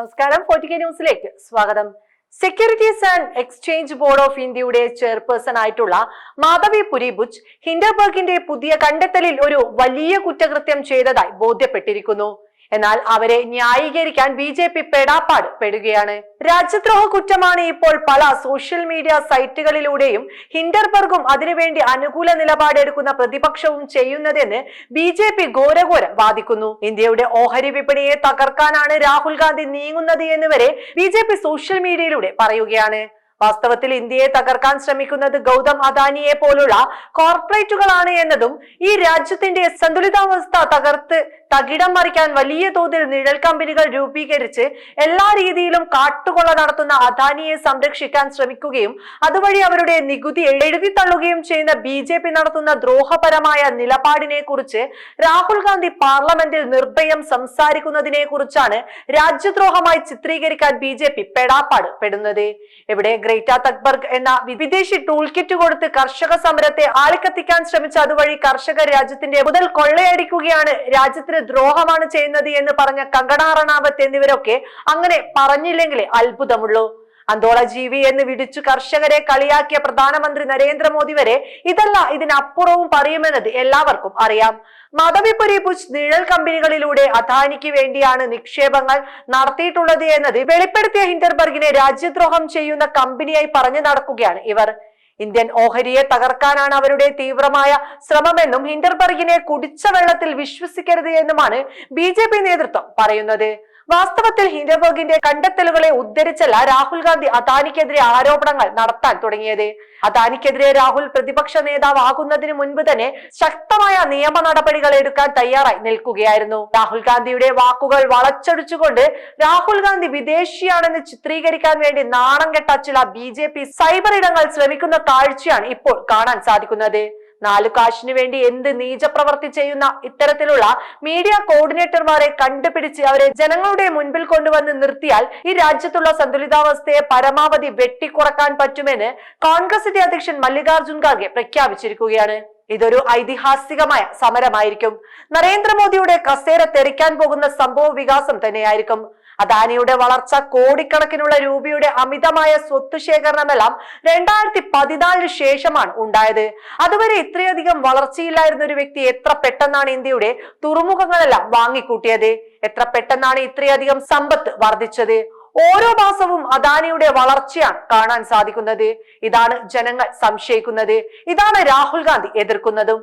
നമസ്കാരം. ഫോർട്ടിക്ക ന്യൂസിലേക്ക് സ്വാഗതം. Securities and exchange board of ഇന്ത്യയുടെ ചെയർപേഴ്സൺ ആയിട്ടുള്ള മാധവി പുരിബുച്ച് ഹിൻഡർബർഗിന്റെ പുതിയ കണ്ടെത്തലിൽ ഒരു വലിയ കുറ്റകൃത്യം ചെയ്തതായി ബോധ്യപ്പെട്ടിരിക്കുന്നു. എന്നാൽ അവരെ ന്യായീകരിക്കാൻ ബി ജെ പി പെടാപ്പാട് പെടുകയാണ്. രാജ്യദ്രോഹ കുറ്റമാണ് ഇപ്പോൾ പല സോഷ്യൽ മീഡിയ സൈറ്റുകളിലൂടെയും ഹിൻഡർബർഗും അതിനുവേണ്ടി അനുകൂല നിലപാടെടുക്കുന്ന പ്രതിപക്ഷവും ചെയ്യുന്നതെന്ന് ബി ജെ പി ഘോരഘോരം വാദിക്കുന്നു. ഇന്ത്യയുടെ ഓഹരി വിപണിയെ തകർക്കാനാണ് രാഹുൽ ഗാന്ധി നീങ്ങുന്നത് എന്ന് വരെ ബി ജെ പി സോഷ്യൽ മീഡിയയിലൂടെ പറയുകയാണ്. വാസ്തവത്തിൽ ഇന്ത്യയെ തകർക്കാൻ ശ്രമിക്കുന്നത് ഗൗതം അദാനിയെ പോലുള്ള കോർപ്പറേറ്റുകളാണ് എന്നതും ഈ രാജ്യത്തിന്റെ സന്തുലിതാവസ്ഥ തകർത്ത് തകിടം മറിക്കാൻ വലിയ തോതിൽ നിഴൽ കമ്പനികൾ രൂപീകരിച്ച് എല്ലാ രീതിയിലും കാട്ടുകൊള്ള നടത്തുന്ന അദാനിയെ സംരക്ഷിക്കാൻ ശ്രമിക്കുകയും അതുവഴി അവരുടെ നികുതി എഴുതി തള്ളുകയും ചെയ്യുന്ന ബി ജെ പി നടത്തുന്ന ദ്രോഹപരമായ നിലപാടിനെ കുറിച്ച് രാഹുൽ ഗാന്ധി പാർലമെന്റിൽ നിർഭയം സംസാരിക്കുന്നതിനെ കുറിച്ചാണ് രാജ്യദ്രോഹമായി ചിത്രീകരിക്കാൻ ബി ജെ പി പെടാപ്പാട് പെടുന്നത് എവിടെ ഗ്രേറ്റ തക്ബർഗ് എന്ന വിദേശി ടൂൾ കിറ്റ് കൊടുത്ത് കർഷക സമരത്തെ ആളിക്കത്തിക്കാൻ ശ്രമിച്ച അതുവഴി കർഷകർ രാജ്യത്തിന്റെ മുതൽ കൊള്ളയടിക്കുകയാണ് രാജ്യത്തിന് ദ്രോഹമാണ് ചെയ്യുന്നത് എന്ന് പറഞ്ഞ കങ്കണ റണാവത്ത് എന്നിവരൊക്കെ അങ്ങനെ പറഞ്ഞില്ലെങ്കിലേ അത്ഭുതമുള്ളൂ. അന്തോളജീവി എന്ന് വിളിച്ചു കർഷകരെ കളിയാക്കിയ പ്രധാനമന്ത്രി നരേന്ദ്രമോദി വരെ ഇതല്ല ഇതിനപ്പുറവും പറയുമെന്നത് എല്ലാവർക്കും അറിയാം. മദവിപുരി പുഷ് നിഴൽ കമ്പനികളിലൂടെ അദാനിക്ക് വേണ്ടിയാണ് നിക്ഷേപങ്ങൾ നടത്തിയിട്ടുള്ളത് എന്നത് വെളിപ്പെടുത്തിയ ഹിൻഡർബർഗിനെ രാജ്യദ്രോഹം ചെയ്യുന്ന കമ്പനിയായി പറഞ്ഞു നടക്കുകയാണ് ഇവർ. ഇന്ത്യൻ ഓഹരിയെ തകർക്കാനാണ് അവരുടെ തീവ്രമായ ശ്രമമെന്നും ഹിൻഡർബർഗിനെ കുടിച്ച വെള്ളത്തിൽ വിശ്വസിക്കരുത് എന്നുമാണ് ബി നേതൃത്വം പറയുന്നത്. വാസ്തവത്തിൽ ഹിൻഡർബർഗിന്റെ കണ്ടെത്തലുകളെ ഉദ്ധരിച്ചല്ല രാഹുൽ ഗാന്ധി അദാനിക്കെതിരെ ആരോപണങ്ങൾ നടത്താൻ തുടങ്ങിയത്. അദാനിക്കെതിരെ രാഹുൽ പ്രതിപക്ഷ നേതാവ് ആകുന്നതിന് മുൻപ് തന്നെ ശക്തമായ നിയമ നടപടികൾ എടുക്കാൻ തയ്യാറായി നിൽക്കുകയായിരുന്നു. രാഹുൽ ഗാന്ധിയുടെ വാക്കുകൾ വളച്ചൊടിച്ചുകൊണ്ട് രാഹുൽ ഗാന്ധി വിദേശിയാണെന്ന് ചിത്രീകരിക്കാൻ വേണ്ടി നാണം കെട്ട ചില ബി സൈബർ ഇടങ്ങൾ ശ്രമിക്കുന്ന കാഴ്ചയാണ് ഇപ്പോൾ കാണാൻ സാധിക്കുന്നത്. നാലു കാശിനു വേണ്ടി എന്ത് നീചപ്രവർത്തി ചെയ്യുന്ന ഇത്തരത്തിലുള്ള മീഡിയ കോർഡിനേറ്റർമാരെ കണ്ടുപിടിച്ച് അവരെ ജനങ്ങളുടെ മുൻപിൽ കൊണ്ടുവന്ന് നിർത്തിയാൽ ഈ രാജ്യത്തുള്ള സന്തുലിതാവസ്ഥയെ പരമാവധി വെട്ടിക്കുറക്കാൻ പറ്റുമെന്ന് കോൺഗ്രസിന്റെ അധ്യക്ഷൻ മല്ലികാർജുൻ ഖാർഗെ പ്രഖ്യാപിച്ചിരിക്കുകയാണ്. ഇതൊരു ഐതിഹാസികമായ സമരമായിരിക്കും. നരേന്ദ്രമോദിയുടെ കസേര തെറിക്കാൻ പോകുന്ന സംഭവ വികാസം തന്നെയായിരിക്കും. അദാനിയുടെ വളർച്ച കോടിക്കണക്കിനുള്ള രൂപയുടെ അമിതമായ സ്വത്ത് ശേഖരണമെല്ലാം രണ്ടായിരത്തി പതിനാലിന് ശേഷമാണ് ഉണ്ടായത്. അതുവരെ ഇത്രയധികം വളർച്ചയില്ലായിരുന്ന ഒരു വ്യക്തി എത്ര പെട്ടെന്നാണ് ഇന്ത്യയുടെ തുറമുഖങ്ങളെല്ലാം വാങ്ങിക്കൂട്ടിയത്? എത്ര പെട്ടെന്നാണ് ഇത്രയധികം സമ്പത്ത് വർദ്ധിച്ചത്? ഓരോ മാസവും അദാനിയുടെ വളർച്ചയാണ് കാണാൻ സാധിക്കുന്നത്. ഇതാണ് ജനങ്ങൾ സംശയിക്കുന്നത്. ഇതാണ് രാഹുൽ ഗാന്ധി എതിർക്കുന്നതും.